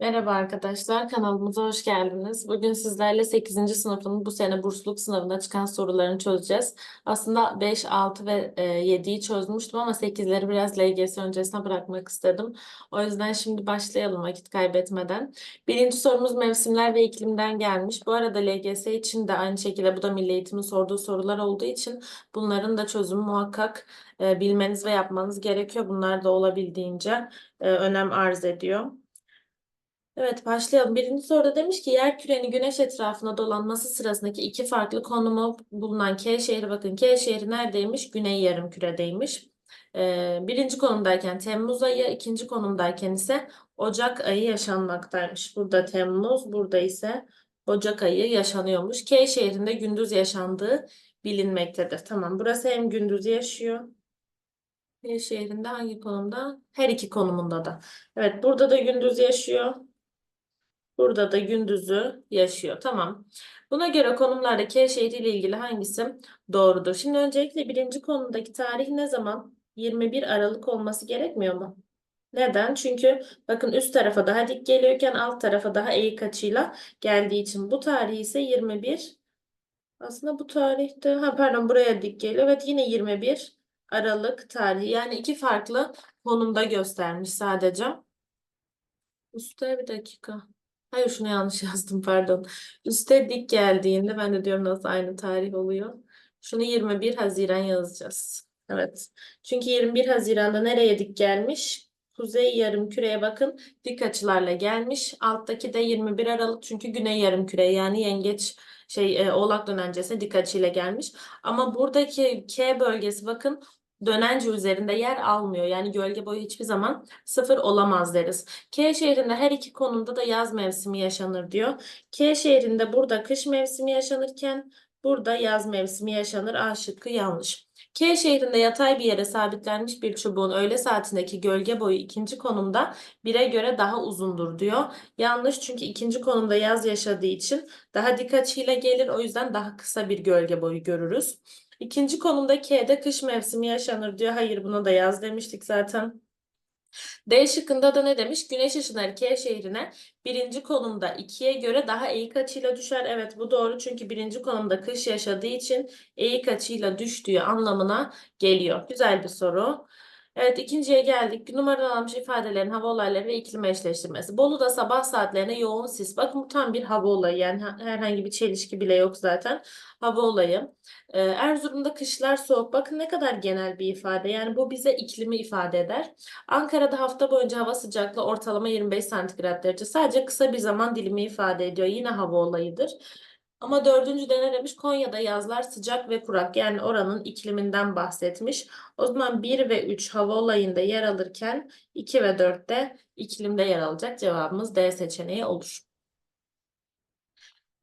Merhaba arkadaşlar, kanalımıza hoş geldiniz. Bugün sizlerle 8. sınıfın bu sene bursluluk sınavına çıkan sorularını çözeceğiz. Aslında 5, 6 ve e, 7'yi çözmüştüm ama 8'leri biraz LGS öncesine bırakmak istedim. O yüzden şimdi başlayalım vakit kaybetmeden. Birinci sorumuz mevsimler ve iklimden gelmiş. Bu arada LGS için de aynı şekilde bu da Milli Eğitim'in sorduğu sorular olduğu için bunların da çözümü muhakkak e, bilmeniz ve yapmanız gerekiyor. Bunlar da olabildiğince e, önem arz ediyor. Evet başlayalım. Birinci soruda demiş ki yer kürenin güneş etrafına dolanması sırasındaki iki farklı konumu bulunan K şehri bakın K şehri neredeymiş? Güney yarımküredeymiş. Ee, birinci konumdayken Temmuz ayı, ikinci konumdayken ise Ocak ayı yaşanmaktaymış. Burada Temmuz, burada ise Ocak ayı yaşanıyormuş. K şehrinde gündüz yaşandığı bilinmektedir. Tamam burası hem gündüz yaşıyor. K şehrinde hangi konumda? Her iki konumunda da. Evet burada da gündüz yaşıyor. Burada da gündüzü yaşıyor. Tamam. Buna göre konumlarda K şehri ilgili hangisi doğrudur? Şimdi öncelikle birinci konumdaki tarih ne zaman? 21 Aralık olması gerekmiyor mu? Neden? Çünkü bakın üst tarafa daha dik geliyorken alt tarafa daha eğik açıyla geldiği için bu tarih ise 21. Aslında bu tarihte ha pardon buraya dik geliyor. Evet yine 21 Aralık tarihi. Yani iki farklı konumda göstermiş sadece. Üste bir dakika. Hayır şunu yanlış yazdım pardon. Üste dik geldiğinde ben de diyorum nasıl aynı tarih oluyor. Şunu 21 Haziran yazacağız. Evet. Çünkü 21 Haziran'da nereye dik gelmiş? Kuzey yarımküreye bakın dik açılarla gelmiş. Alttaki de 21 Aralık çünkü güney yarımküre yani yengeç şey e, oğlak dönencesine dik açıyla gelmiş. Ama buradaki K bölgesi bakın dönence üzerinde yer almıyor. Yani gölge boyu hiçbir zaman sıfır olamaz deriz. K şehrinde her iki konumda da yaz mevsimi yaşanır diyor. K şehrinde burada kış mevsimi yaşanırken burada yaz mevsimi yaşanır. A şıkkı yanlış. K şehrinde yatay bir yere sabitlenmiş bir çubuğun öğle saatindeki gölge boyu ikinci konumda bire göre daha uzundur diyor. Yanlış çünkü ikinci konumda yaz yaşadığı için daha dik açıyla gelir. O yüzden daha kısa bir gölge boyu görürüz. İkinci konumda K'de kış mevsimi yaşanır diyor. Hayır buna da yaz demiştik zaten. D şıkkında da ne demiş? Güneş ışınları K şehrine birinci konumda ikiye göre daha eğik açıyla düşer. Evet bu doğru çünkü birinci konumda kış yaşadığı için eğik açıyla düştüğü anlamına geliyor. Güzel bir soru. Evet ikinciye geldik. Numaralanmış ifadelerin hava olayları ve iklim eşleştirmesi. Bolu'da sabah saatlerine yoğun sis. Bakın bu tam bir hava olayı. Yani herhangi bir çelişki bile yok zaten. Hava olayı. Ee, Erzurum'da kışlar soğuk. Bakın ne kadar genel bir ifade. Yani bu bize iklimi ifade eder. Ankara'da hafta boyunca hava sıcaklığı ortalama 25 santigrat derece. Sadece kısa bir zaman dilimi ifade ediyor. Yine hava olayıdır. Ama dördüncü de ne demiş? Konya'da yazlar sıcak ve kurak. Yani oranın ikliminden bahsetmiş. O zaman 1 ve 3 hava olayında yer alırken 2 ve 4 de iklimde yer alacak. Cevabımız D seçeneği olur.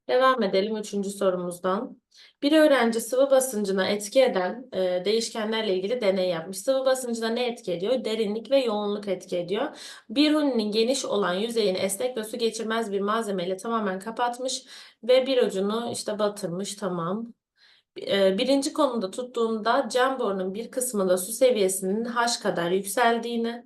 Devam edelim üçüncü sorumuzdan. Bir öğrenci sıvı basıncına etki eden e, değişkenlerle ilgili deney yapmış. Sıvı basıncına ne etki ediyor? Derinlik ve yoğunluk etki ediyor. Bir huninin geniş olan yüzeyini esnek ve su geçirmez bir malzemeyle tamamen kapatmış ve bir ucunu işte batırmış. Tamam. E, birinci konumda tuttuğumda cam borunun bir kısmında su seviyesinin H kadar yükseldiğini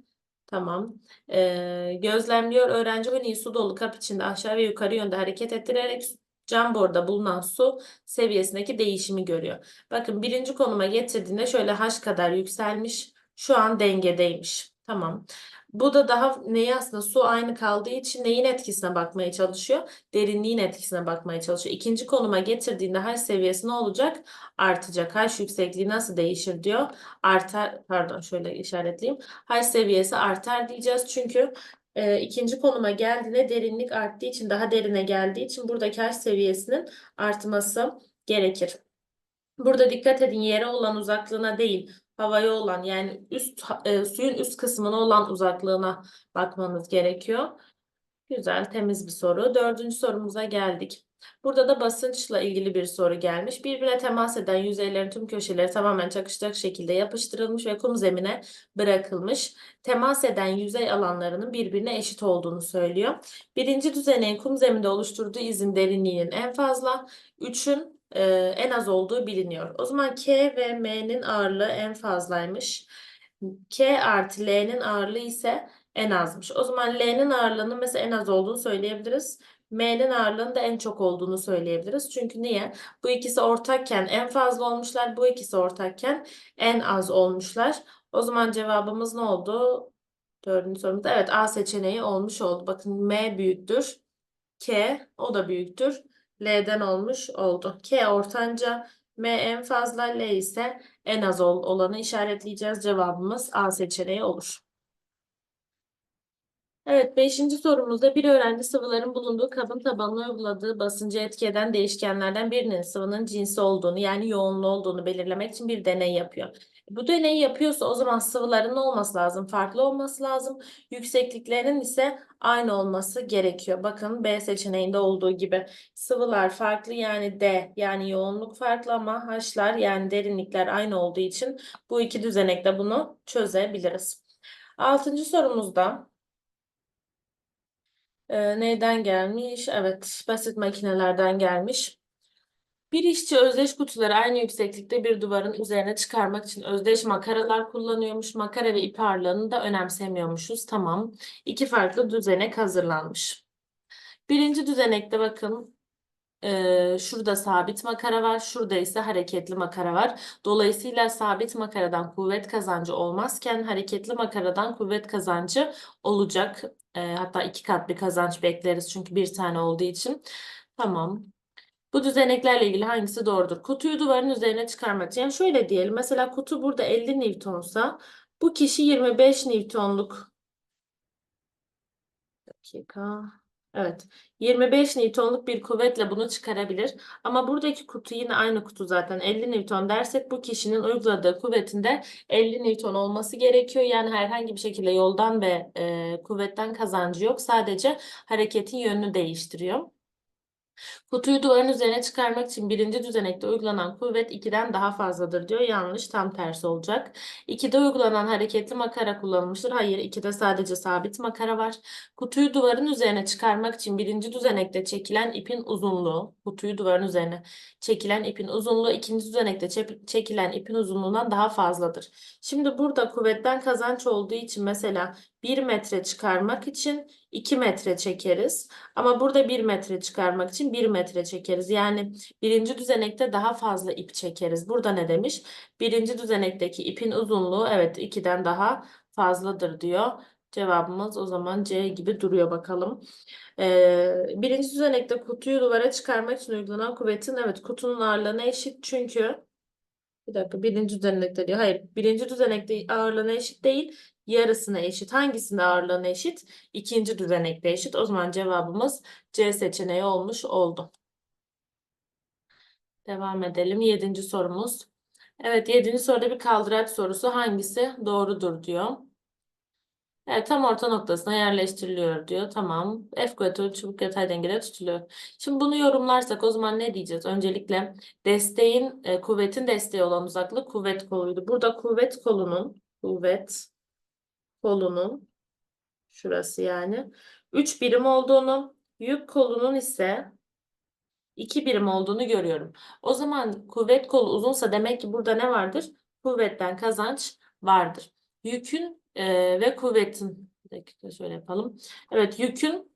Tamam. E, gözlemliyor. Öğrenci huniyi su dolu kap içinde aşağı ve yukarı yönde hareket ettirerek cam borda bulunan su seviyesindeki değişimi görüyor. Bakın birinci konuma getirdiğinde şöyle H kadar yükselmiş. Şu an dengedeymiş. Tamam. Bu da daha neyi aslında su aynı kaldığı için neyin etkisine bakmaya çalışıyor? Derinliğin etkisine bakmaya çalışıyor. İkinci konuma getirdiğinde H seviyesi ne olacak? Artacak. H yüksekliği nasıl değişir diyor. Artar, pardon şöyle işaretleyeyim. H seviyesi artar diyeceğiz. Çünkü e, ikinci konuma geldiğinde derinlik arttığı için daha derine geldiği için buradaki H seviyesinin artması gerekir. Burada dikkat edin yere olan uzaklığına değil havaya olan yani üst e, suyun üst kısmına olan uzaklığına bakmanız gerekiyor. Güzel temiz bir soru. Dördüncü sorumuza geldik. Burada da basınçla ilgili bir soru gelmiş. Birbirine temas eden yüzeylerin tüm köşeleri tamamen çakışacak şekilde yapıştırılmış ve kum zemine bırakılmış. Temas eden yüzey alanlarının birbirine eşit olduğunu söylüyor. Birinci düzeneğin kum zeminde oluşturduğu izin derinliğinin en fazla, üçün e, en az olduğu biliniyor. O zaman K ve M'nin ağırlığı en fazlaymış. K artı L'nin ağırlığı ise en azmış. O zaman L'nin ağırlığının mesela en az olduğunu söyleyebiliriz. M'nin ağırlığının da en çok olduğunu söyleyebiliriz. Çünkü niye? Bu ikisi ortakken en fazla olmuşlar. Bu ikisi ortakken en az olmuşlar. O zaman cevabımız ne oldu? Dördüncü sorumuzda. Evet A seçeneği olmuş oldu. Bakın M büyüktür. K o da büyüktür. L'den olmuş oldu. K ortanca, M en fazla, L ise en az ol- olanı işaretleyeceğiz. Cevabımız A seçeneği olur. Evet, beşinci sorumuzda bir öğrenci sıvıların bulunduğu kabın tabanına uyguladığı basıncı etki değişkenlerden birinin sıvının cinsi olduğunu yani yoğunluğu olduğunu belirlemek için bir deney yapıyor. Bu deneyi yapıyorsa o zaman sıvıların ne olması lazım? Farklı olması lazım. Yüksekliklerinin ise aynı olması gerekiyor. Bakın B seçeneğinde olduğu gibi sıvılar farklı yani D yani yoğunluk farklı ama H'lar yani derinlikler aynı olduğu için bu iki düzenekle bunu çözebiliriz. Altıncı sorumuzda ee, neyden gelmiş? Evet, basit makinelerden gelmiş. Bir işçi özdeş kutuları aynı yükseklikte bir duvarın üzerine çıkarmak için özdeş makaralar kullanıyormuş. Makara ve ip ağırlığını da önemsemiyormuşuz. Tamam. İki farklı düzenek hazırlanmış. Birinci düzenekte bakın ee, şurada sabit makara var. Şurada ise hareketli makara var. Dolayısıyla sabit makaradan kuvvet kazancı olmazken hareketli makaradan kuvvet kazancı olacak. Ee, hatta iki kat bir kazanç bekleriz çünkü bir tane olduğu için. Tamam. Bu düzeneklerle ilgili hangisi doğrudur? Kutuyu duvarın üzerine çıkarmak. Yani şöyle diyelim. Mesela kutu burada 50 Newton'sa bu kişi 25 Newton'luk dakika. Evet. 25 Newton'luk bir kuvvetle bunu çıkarabilir. Ama buradaki kutu yine aynı kutu zaten 50 Newton dersek bu kişinin uyguladığı kuvvetinde 50 Newton olması gerekiyor. Yani herhangi bir şekilde yoldan ve e, kuvvetten kazancı yok. Sadece hareketin yönünü değiştiriyor. Kutuyu duvarın üzerine çıkarmak için birinci düzenekte uygulanan kuvvet 2'den daha fazladır diyor. Yanlış, tam tersi olacak. 2'de uygulanan hareketli makara kullanılmıştır. Hayır, 2'de sadece sabit makara var. Kutuyu duvarın üzerine çıkarmak için birinci düzenekte çekilen ipin uzunluğu, kutuyu duvarın üzerine çekilen ipin uzunluğu ikinci düzenekte çekilen ipin uzunluğundan daha fazladır. Şimdi burada kuvvetten kazanç olduğu için mesela 1 metre çıkarmak için 2 metre çekeriz. Ama burada 1 metre çıkarmak için 1 metre çekeriz. Yani birinci düzenekte daha fazla ip çekeriz. Burada ne demiş? Birinci düzenekteki ipin uzunluğu evet 2'den daha fazladır diyor. Cevabımız o zaman C gibi duruyor bakalım. Ee, birinci düzenekte kutuyu duvara çıkarmak için uygulanan kuvvetin evet kutunun ağırlığına eşit çünkü bir dakika birinci düzenekte diyor. Hayır birinci düzenekte ağırlığına eşit değil yarısına eşit. Hangisinde ağırlığına eşit? İkinci düzenekte eşit. O zaman cevabımız C seçeneği olmuş oldu. Devam edelim. Yedinci sorumuz. Evet yedinci soruda bir kaldıraç sorusu hangisi doğrudur diyor. Evet tam orta noktasına yerleştiriliyor diyor. Tamam. F kuvveti çubuk yatay dengede tutuluyor. Şimdi bunu yorumlarsak o zaman ne diyeceğiz? Öncelikle desteğin e, kuvvetin desteği olan uzaklık kuvvet koluydu. Burada kuvvet kolunun kuvvet kolunun şurası yani 3 birim olduğunu, yük kolunun ise 2 birim olduğunu görüyorum. O zaman kuvvet kolu uzunsa demek ki burada ne vardır? Kuvvetten kazanç vardır. Yükün e, ve kuvvetin bir dakika şöyle yapalım. Evet yükün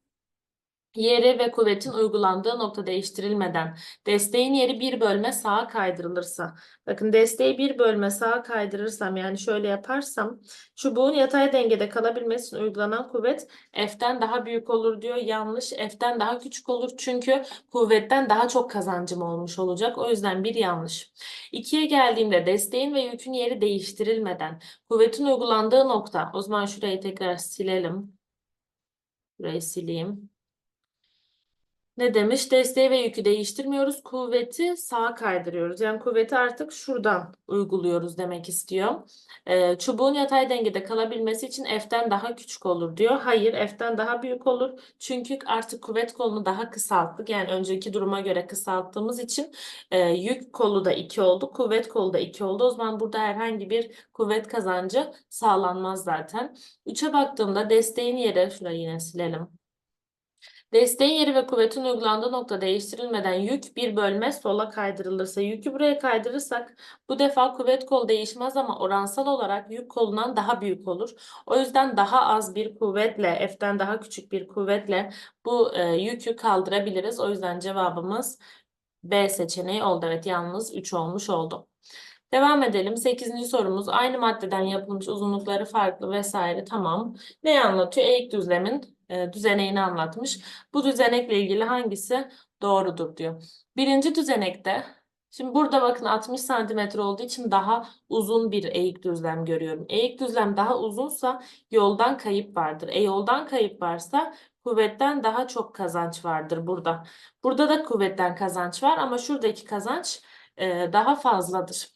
yeri ve kuvvetin uygulandığı nokta değiştirilmeden desteğin yeri bir bölme sağa kaydırılırsa bakın desteği bir bölme sağa kaydırırsam yani şöyle yaparsam çubuğun yatay dengede kalabilmesi için uygulanan kuvvet F'ten daha büyük olur diyor. Yanlış F'ten daha küçük olur çünkü kuvvetten daha çok kazancım olmuş olacak. O yüzden bir yanlış. İkiye geldiğimde desteğin ve yükün yeri değiştirilmeden kuvvetin uygulandığı nokta o zaman şurayı tekrar silelim. Burayı sileyim. Ne demiş? Desteği ve yükü değiştirmiyoruz. Kuvveti sağa kaydırıyoruz. Yani kuvveti artık şuradan uyguluyoruz demek istiyor. Ee, çubuğun yatay dengede kalabilmesi için F'ten daha küçük olur diyor. Hayır, F'ten daha büyük olur. Çünkü artık kuvvet kolunu daha kısalttık. Yani önceki duruma göre kısalttığımız için e, yük kolu da 2 oldu. Kuvvet kolu da 2 oldu. O zaman burada herhangi bir kuvvet kazancı sağlanmaz zaten. 3'e baktığımda desteğin yeri, şurayı yine silelim. Desteğin yeri ve kuvvetin uygulandığı nokta değiştirilmeden yük bir bölme sola kaydırılırsa yükü buraya kaydırırsak bu defa kuvvet kol değişmez ama oransal olarak yük kolundan daha büyük olur. O yüzden daha az bir kuvvetle F'den daha küçük bir kuvvetle bu e, yükü kaldırabiliriz. O yüzden cevabımız B seçeneği oldu. Evet yalnız 3 olmuş oldu. Devam edelim. 8. sorumuz aynı maddeden yapılmış uzunlukları farklı vesaire tamam. Ne anlatıyor? Eğik düzlemin e, düzeneğini anlatmış. Bu düzenekle ilgili hangisi doğrudur diyor. Birinci düzenekte şimdi burada bakın 60 santimetre olduğu için daha uzun bir eğik düzlem görüyorum. Eğik düzlem daha uzunsa yoldan kayıp vardır. E yoldan kayıp varsa kuvvetten daha çok kazanç vardır burada. Burada da kuvvetten kazanç var ama şuradaki kazanç e, daha fazladır.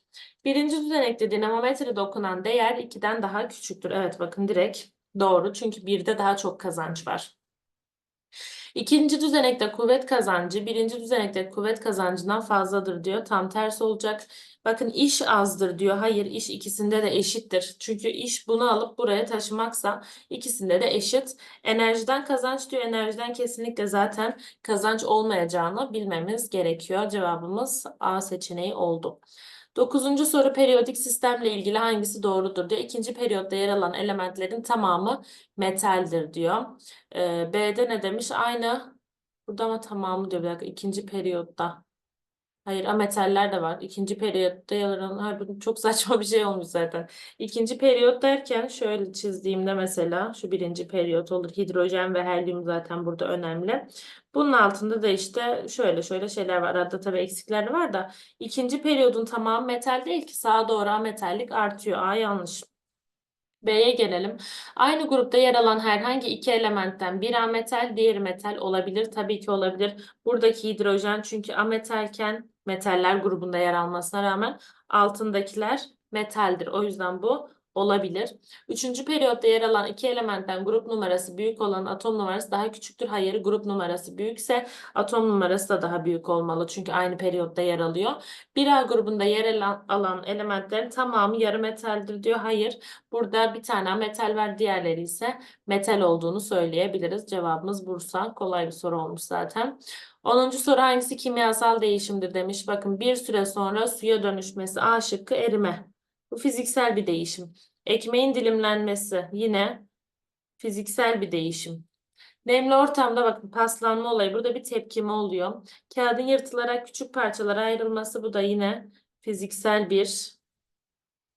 Birinci düzenekte dinamometre dokunan değer 2'den daha küçüktür. Evet bakın direkt doğru çünkü 1'de daha çok kazanç var. İkinci düzenekte kuvvet kazancı birinci düzenekte kuvvet kazancından fazladır diyor. Tam tersi olacak. Bakın iş azdır diyor. Hayır iş ikisinde de eşittir. Çünkü iş bunu alıp buraya taşımaksa ikisinde de eşit. Enerjiden kazanç diyor. Enerjiden kesinlikle zaten kazanç olmayacağını bilmemiz gerekiyor. Cevabımız A seçeneği oldu. Dokuzuncu soru periyodik sistemle ilgili hangisi doğrudur diyor. İkinci periyotta yer alan elementlerin tamamı metaldir diyor. Ee, B'de ne demiş? Aynı. Burada ama tamamı diyor. Bir dakika. ikinci periyotta. Hayır ametaller de var. İkinci periyotta yer alan. Çok saçma bir şey olmuş zaten. İkinci periyot derken şöyle çizdiğimde mesela şu birinci periyot olur. Hidrojen ve helyum zaten burada önemli. Bunun altında da işte şöyle şöyle şeyler var. Arada tabii eksikler var da. ikinci periyodun tamamı metal değil ki. Sağa doğru ametallik artıyor. A yanlış. B'ye gelelim. Aynı grupta yer alan herhangi iki elementten biri ametal, diğeri metal olabilir. Tabii ki olabilir. Buradaki hidrojen çünkü ametalken metaller grubunda yer almasına rağmen altındakiler metaldir. O yüzden bu olabilir. Üçüncü periyotta yer alan iki elementten grup numarası büyük olan atom numarası daha küçüktür. Hayır, grup numarası büyükse atom numarası da daha büyük olmalı. Çünkü aynı periyotta yer alıyor. 1A grubunda yer alan elementlerin tamamı yarı metaldir diyor. Hayır, burada bir tane metal var, diğerleri ise metal olduğunu söyleyebiliriz. Cevabımız Bursa. Kolay bir soru olmuş zaten. 10. soru hangisi kimyasal değişimdir demiş. Bakın bir süre sonra suya dönüşmesi A şıkkı erime. Bu fiziksel bir değişim. Ekmeğin dilimlenmesi yine fiziksel bir değişim. Nemli ortamda bakın paslanma olayı burada bir tepkime oluyor. Kağıdın yırtılarak küçük parçalara ayrılması bu da yine fiziksel bir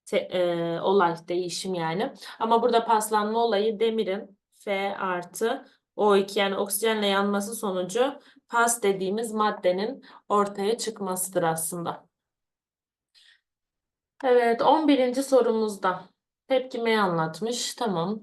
te- e, olay, değişim yani. Ama burada paslanma olayı demirin F artı O2 yani oksijenle yanması sonucu pas dediğimiz maddenin ortaya çıkmasıdır aslında. Evet, 11. sorumuzda tepkimeyi anlatmış. Tamam.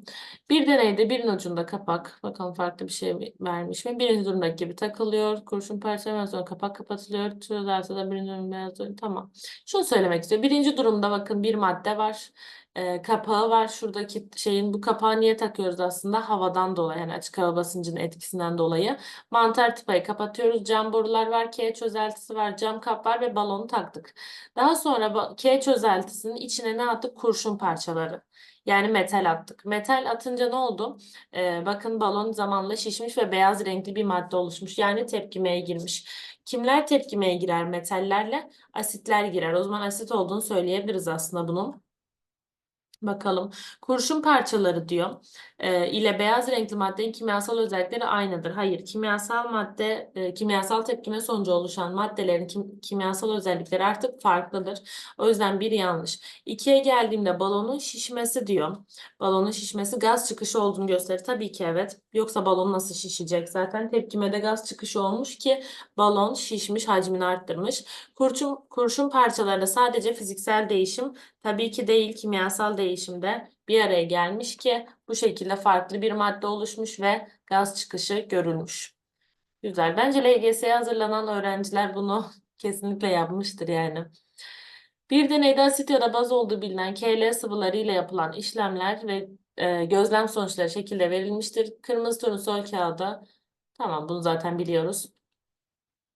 Bir deneyde birinin ucunda kapak. Bakalım farklı bir şey mi- vermiş mi? Birinci durumdaki gibi takılıyor. Kurşun parçalanmadan sonra kapak kapatılıyor. Çözerse de birinci durum beyaz. Tamam. Şunu söylemek istiyor. Birinci durumda bakın bir madde var. Ee, kapağı var. Şuradaki şeyin bu kapağı niye takıyoruz aslında? Havadan dolayı. Yani açık hava basıncının etkisinden dolayı. Mantar tıpayı kapatıyoruz. Cam borular var. K çözeltisi var. Cam kap var ve balonu taktık. Daha sonra K çözeltisinin içine ne attık? Kurşun parçaları. Yani metal attık. Metal atınca ne oldu? Ee, bakın balon zamanla şişmiş ve beyaz renkli bir madde oluşmuş. Yani tepkimeye girmiş. Kimler tepkimeye girer metallerle? Asitler girer. O zaman asit olduğunu söyleyebiliriz aslında bunun. Bakalım. Kurşun parçaları diyor. Ee, ile beyaz renkli maddenin kimyasal özellikleri aynıdır. Hayır, kimyasal madde, e, kimyasal tepkime sonucu oluşan maddelerin kim- kimyasal özellikleri artık farklıdır. O yüzden bir yanlış. İkiye geldiğimde balonun şişmesi diyor. Balonun şişmesi gaz çıkışı olduğunu gösterir. Tabii ki evet. Yoksa balon nasıl şişecek? Zaten tepkimede gaz çıkışı olmuş ki balon şişmiş, hacmini arttırmış. Kurşun, kurşun parçalarında sadece fiziksel değişim Tabii ki değil kimyasal değişimde bir araya gelmiş ki bu şekilde farklı bir madde oluşmuş ve gaz çıkışı görülmüş. Güzel. Bence LGS'ye hazırlanan öğrenciler bunu kesinlikle yapmıştır yani. Bir deneyde asit ya da baz olduğu bilinen KL sıvıları ile yapılan işlemler ve e, gözlem sonuçları şekilde verilmiştir. Kırmızı turnusol kağıda. Tamam bunu zaten biliyoruz.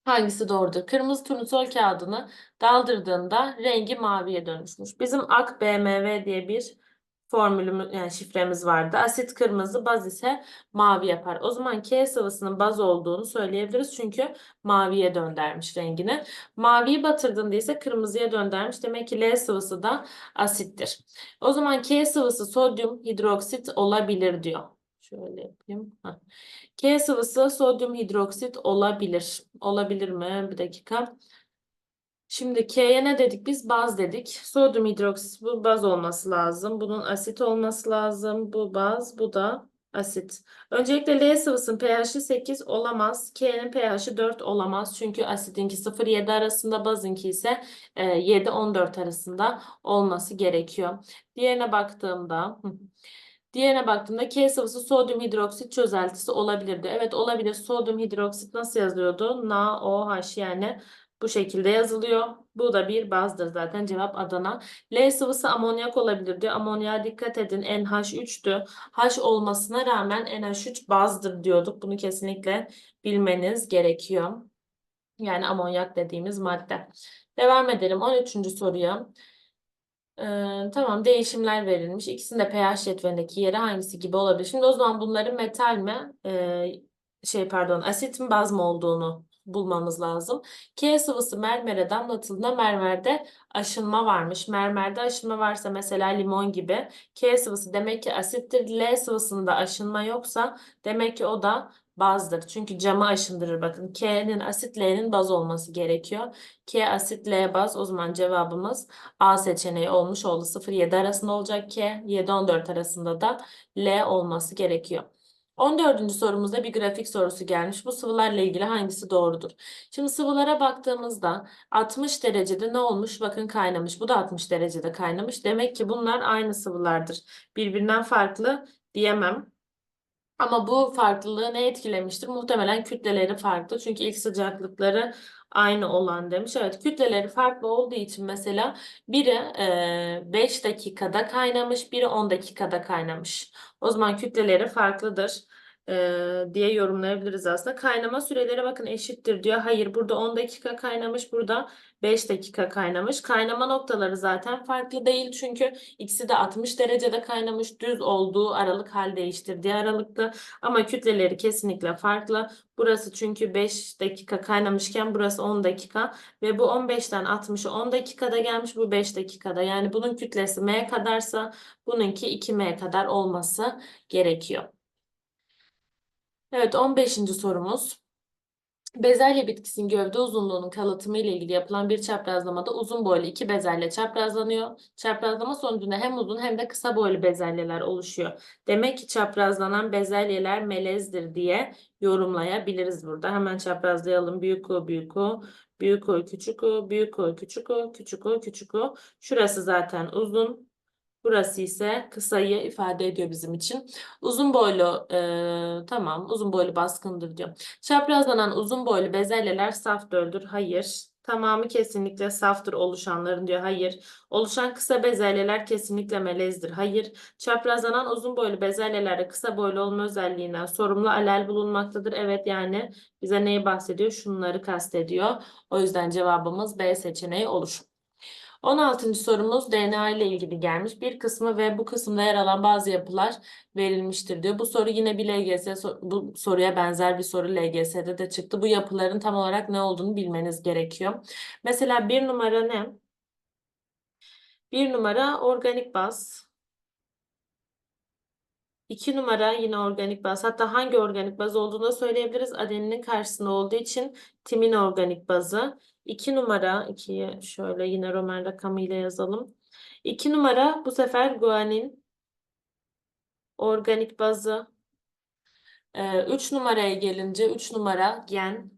Hangisi doğrudur? Kırmızı turnusol kağıdını daldırdığında rengi maviye dönüşmüş. Bizim Ak BMW diye bir formülümüz yani şifremiz vardı. Asit kırmızı, baz ise mavi yapar. O zaman K sıvısının baz olduğunu söyleyebiliriz. Çünkü maviye döndermiş rengini. Maviyi batırdığında ise kırmızıya döndermiş. Demek ki L sıvısı da asittir. O zaman K sıvısı sodyum hidroksit olabilir diyor. Şöyle yapayım. K sıvısı sodyum hidroksit olabilir. Olabilir mi? Bir dakika. Şimdi K'ye ne dedik biz? Baz dedik. Sodyum hidroksit bu baz olması lazım. Bunun asit olması lazım. Bu baz, bu da asit. Öncelikle L sıvısının pH'i 8 olamaz. K'nin pH'i 4 olamaz. Çünkü asitinki 0-7 arasında, bazınki ise 7-14 arasında olması gerekiyor. Diğerine baktığımda... Diğerine baktığımda K sıvısı sodyum hidroksit çözeltisi olabilirdi. Evet olabilir. Sodyum hidroksit nasıl yazıyordu? NaOH yani bu şekilde yazılıyor. Bu da bir bazdır zaten. Cevap Adana. L sıvısı amonyak olabilir diyor. Amonyağa dikkat edin. NH3'tü. H olmasına rağmen NH3 bazdır diyorduk. Bunu kesinlikle bilmeniz gerekiyor. Yani amonyak dediğimiz madde. Devam edelim 13. soruya. Ee, tamam değişimler verilmiş. İkisinin pH cetvelindeki yeri hangisi gibi olabilir? Şimdi o zaman bunların metal mi ee, şey pardon asit mi baz mı olduğunu bulmamız lazım. K sıvısı mermere damlatıldığında mermerde aşınma varmış. Mermerde aşınma varsa mesela limon gibi. K sıvısı demek ki asittir. L sıvısında aşınma yoksa demek ki o da bazdır. Çünkü camı aşındırır. Bakın K'nin asit L'nin baz olması gerekiyor. K asit L baz. O zaman cevabımız A seçeneği olmuş oldu. 0-7 arasında olacak K. 7-14 arasında da L olması gerekiyor. 14. sorumuzda bir grafik sorusu gelmiş. Bu sıvılarla ilgili hangisi doğrudur? Şimdi sıvılara baktığımızda 60 derecede ne olmuş? Bakın kaynamış. Bu da 60 derecede kaynamış. Demek ki bunlar aynı sıvılardır. Birbirinden farklı diyemem. Ama bu farklılığı ne etkilemiştir? Muhtemelen kütleleri farklı. Çünkü ilk sıcaklıkları aynı olan demiş. Evet kütleleri farklı olduğu için mesela biri 5 dakikada kaynamış, biri 10 dakikada kaynamış. O zaman kütleleri farklıdır e, diye yorumlayabiliriz aslında. Kaynama süreleri bakın eşittir diyor. Hayır burada 10 dakika kaynamış, burada 5 dakika kaynamış. Kaynama noktaları zaten farklı değil çünkü ikisi de 60 derecede kaynamış. Düz olduğu aralık hal değiştirdiği aralıktı. Ama kütleleri kesinlikle farklı. Burası çünkü 5 dakika kaynamışken burası 10 dakika ve bu 15'ten 60'a 10 dakikada gelmiş bu 5 dakikada. Yani bunun kütlesi m kadarsa bununki 2m kadar olması gerekiyor. Evet 15. sorumuz. Bezelye bitkisinin gövde uzunluğunun kalıtımı ile ilgili yapılan bir çaprazlamada uzun boylu iki bezelye çaprazlanıyor. Çaprazlama sonucunda hem uzun hem de kısa boylu bezelyeler oluşuyor. Demek ki çaprazlanan bezelyeler melezdir diye yorumlayabiliriz burada. Hemen çaprazlayalım. Büyük U, büyük U, büyük U, küçük U, büyük U, küçük U, küçük U, küçük U. Şurası zaten uzun. Burası ise kısayı ifade ediyor bizim için. Uzun boylu e, tamam uzun boylu baskındır diyor. Çaprazlanan uzun boylu bezelyeler saf döldür. Hayır. Tamamı kesinlikle saftır oluşanların diyor. Hayır. Oluşan kısa bezelyeler kesinlikle melezdir. Hayır. Çaprazlanan uzun boylu bezelyelerde kısa boylu olma özelliğinden sorumlu alel bulunmaktadır. Evet yani bize neyi bahsediyor? Şunları kastediyor. O yüzden cevabımız B seçeneği olur. 16. sorumuz DNA ile ilgili gelmiş. Bir kısmı ve bu kısımda yer alan bazı yapılar verilmiştir diyor. Bu soru yine bir LGS bu soruya benzer bir soru LGS'de de çıktı. Bu yapıların tam olarak ne olduğunu bilmeniz gerekiyor. Mesela bir numara ne? Bir numara organik baz. İki numara yine organik baz. Hatta hangi organik baz olduğunu söyleyebiliriz. Adeninin karşısında olduğu için timin organik bazı. 2 numara, 2'ye şöyle yine Roman rakamıyla yazalım. 2 numara bu sefer guanin organik bazı. 3 numaraya gelince 3 numara gen.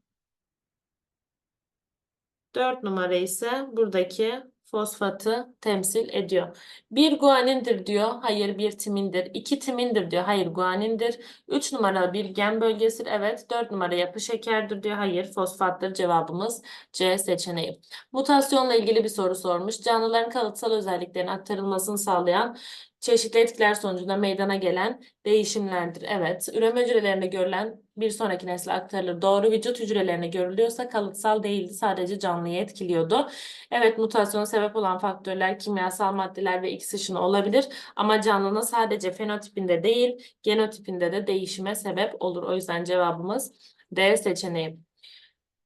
4 numara ise buradaki fosfatı temsil ediyor. Bir guanindir diyor. Hayır bir timindir. İki timindir diyor. Hayır guanindir. Üç numara bir gen bölgesidir. Evet. Dört numara yapı şekerdir diyor. Hayır fosfattır. Cevabımız C seçeneği. Mutasyonla ilgili bir soru sormuş. Canlıların kalıtsal özelliklerinin aktarılmasını sağlayan Çeşitli etkiler sonucunda meydana gelen değişimlerdir. Evet, üreme hücrelerinde görülen bir sonraki nesle aktarılır. Doğru vücut hücrelerine görülüyorsa kalıtsal değildi, sadece canlıyı etkiliyordu. Evet, mutasyona sebep olan faktörler kimyasal maddeler ve X ışını olabilir ama canlının sadece fenotipinde değil, genotipinde de değişime sebep olur. O yüzden cevabımız D seçeneği.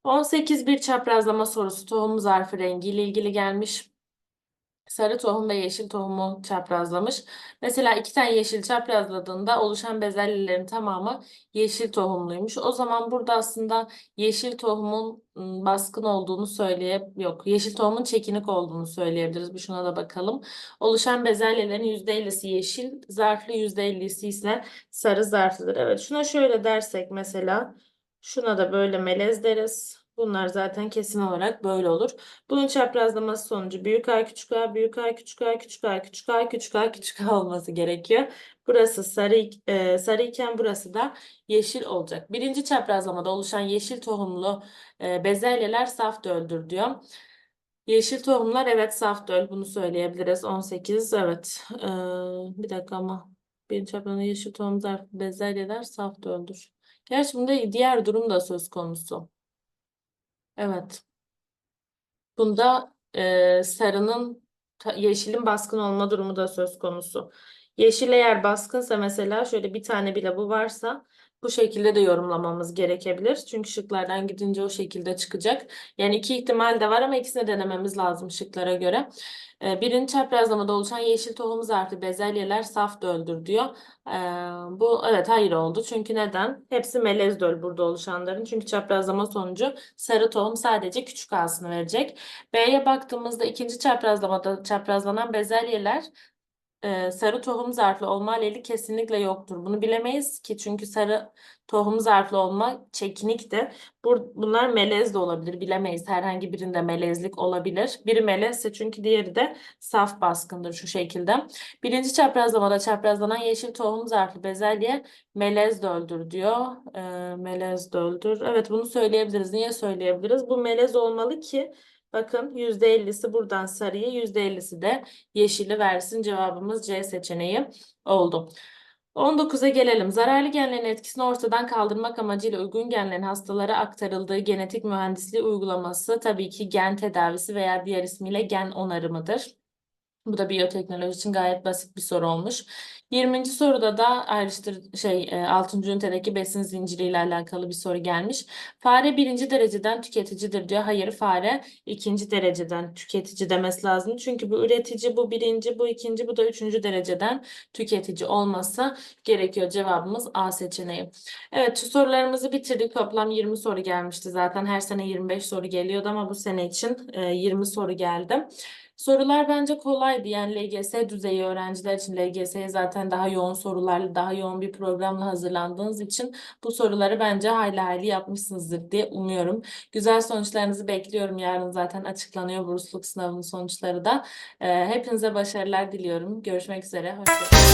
18 bir çaprazlama sorusu tohum zarfı rengiyle ilgili gelmiş. Sarı tohum ve yeşil tohumu çaprazlamış. Mesela iki tane yeşil çaprazladığında oluşan bezelyelerin tamamı yeşil tohumluymuş. O zaman burada aslında yeşil tohumun baskın olduğunu söyleye yok. Yeşil tohumun çekinik olduğunu söyleyebiliriz. Bir şuna da bakalım. Oluşan bezelyelerin %50'si yeşil, zarflı %50'si ise sarı zarflıdır. Evet, şuna şöyle dersek mesela şuna da böyle melez deriz. Bunlar zaten kesin olarak böyle olur. Bunun çaprazlaması sonucu büyük A küçük A büyük A küçük A küçük A küçük A küçük A küçük A olması gerekiyor. Burası sarı e, sarı iken burası da yeşil olacak. Birinci çaprazlamada oluşan yeşil tohumlu e, bezelyeler saf döldür diyor. Yeşil tohumlar evet saf döl bunu söyleyebiliriz. 18 evet. Ee, bir dakika ama birinci çaprazlamada yeşil tohum zarf bezelyeler saf döldür. Gerçi bunda diğer durum da söz konusu. Evet. Bunda e, sarının yeşilin baskın olma durumu da söz konusu. Yeşil eğer baskınsa mesela şöyle bir tane bile bu varsa bu şekilde de yorumlamamız gerekebilir. Çünkü şıklardan gidince o şekilde çıkacak. Yani iki ihtimal de var ama ikisini denememiz lazım şıklara göre. E, birinci çaprazlamada oluşan yeşil tohum zarfı bezelyeler saf döldür diyor. E, bu evet hayır oldu. Çünkü neden? Hepsi melez döl burada oluşanların. Çünkü çaprazlama sonucu sarı tohum sadece küçük A'sını verecek. B'ye baktığımızda ikinci çaprazlamada çaprazlanan bezelyeler e, sarı tohum zarflı olma aleli kesinlikle yoktur. Bunu bilemeyiz ki çünkü sarı tohum zarflı olma çekinikti. Bur bunlar melez de olabilir. Bilemeyiz. Herhangi birinde melezlik olabilir. Biri melezse çünkü diğeri de saf baskındır şu şekilde. Birinci çaprazlamada çaprazlanan yeşil tohum zarflı bezelye melez döldür diyor. E, melez döldür. Evet bunu söyleyebiliriz. Niye söyleyebiliriz? Bu melez olmalı ki Bakın %50'si buradan sarıyı, %50'si de yeşili versin. Cevabımız C seçeneği oldu. 19'a gelelim. Zararlı genlerin etkisini ortadan kaldırmak amacıyla uygun genlerin hastalara aktarıldığı genetik mühendisliği uygulaması tabii ki gen tedavisi veya diğer ismiyle gen onarımıdır. Bu da biyoteknoloji için gayet basit bir soru olmuş. 20. soruda da ayrıştır şey e, 6. ünitedeki besin zinciriyle alakalı bir soru gelmiş. Fare birinci dereceden tüketicidir diyor. Hayır fare ikinci dereceden tüketici demesi lazım. Çünkü bu üretici, bu birinci, bu ikinci, bu da üçüncü dereceden tüketici olması gerekiyor. Cevabımız A seçeneği. Evet şu sorularımızı bitirdik. Toplam 20 soru gelmişti zaten. Her sene 25 soru geliyordu ama bu sene için e, 20 soru geldi. Sorular bence kolaydı. Yani LGS düzeyi öğrenciler için LGS'ye zaten daha yoğun sorularla, daha yoğun bir programla hazırlandığınız için bu soruları bence hayli hayli yapmışsınızdır diye umuyorum. Güzel sonuçlarınızı bekliyorum. Yarın zaten açıklanıyor bursluluk sınavının sonuçları da. Ee, hepinize başarılar diliyorum. Görüşmek üzere. Hoşçakalın.